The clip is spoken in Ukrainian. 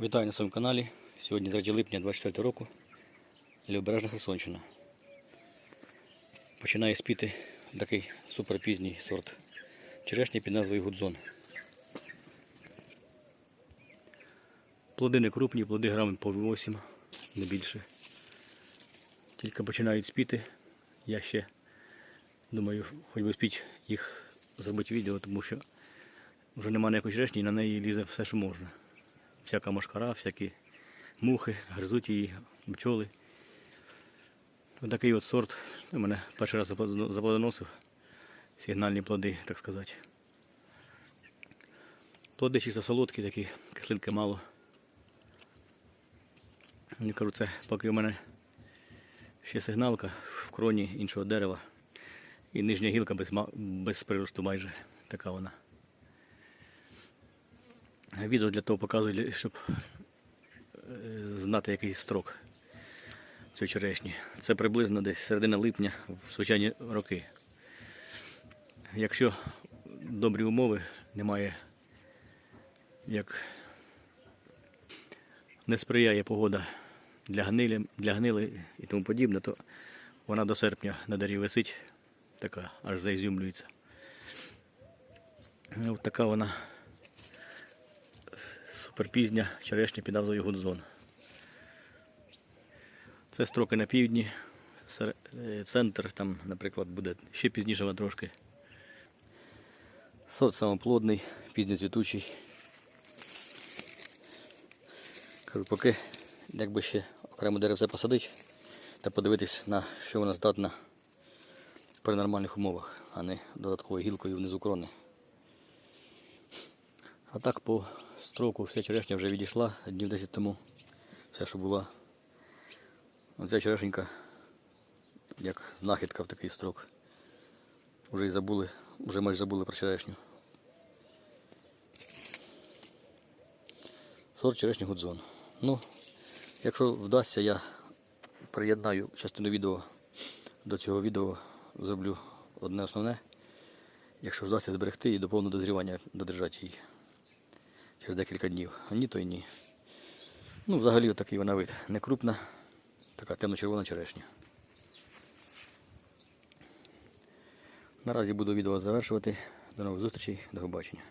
Вітаю на своєму каналі. Сьогодні 3 липня 24 року. Лівобережна Херсонщина. Починає спіти такий суперпізній сорт черешні під назвою Гудзон. Плоди не крупні, плоди грами по 8, не більше. Тільки починають спіти. Я ще думаю, хоч би спіть їх зробити відео, тому що вже немає ніякої черешні і на неї лізе все, що можна всяка мошкара, всякі мухи, гризуть її, бджоли. Такий от сорт. У мене перший раз заплодоносив. Сигнальні плоди, так сказати. Плоди чисто солодкі, такі, кислинки мало. Я кажу, це поки у мене ще сигналка в кроні іншого дерева. І нижня гілка без, без приросту майже така вона. Відео для того показую, щоб е, знати який строк цієї черешні. Це приблизно десь середина липня в звичайні роки. Якщо добрі умови, немає як не сприяє погода для гнилі, для гнили і тому подібне, то вона до серпня на дереві висить, така аж заізюмлюється. Ось така вона суперпізня черешня під назвою Гудзон. Це строки на півдні, е, центр там, наприклад, буде ще пізніше трошки. Сорт самоплодний, пізньоцвітучий. Кажу, поки якби ще окремо деревце посадити та подивитись на що вона здатна при нормальних умовах, а не додатковою гілкою внизу крони. А так по строку вся черешня вже відійшла днів 10 тому. Все, що була. Оця черешенька, як знахідка в такий строк. Уже й забули, вже майже забули про черешню. Сорт черешні Гудзон. Ну, якщо вдасться, я приєднаю частину відео до цього відео, зроблю одне основне. Якщо вдасться зберегти і до повного дозрівання додержати її через декілька днів. А ні, то й ні. Ну, взагалі такий вона вид. Не крупна, така темно-червона черешня. Наразі буду відео завершувати. До нових зустрічей, до побачення.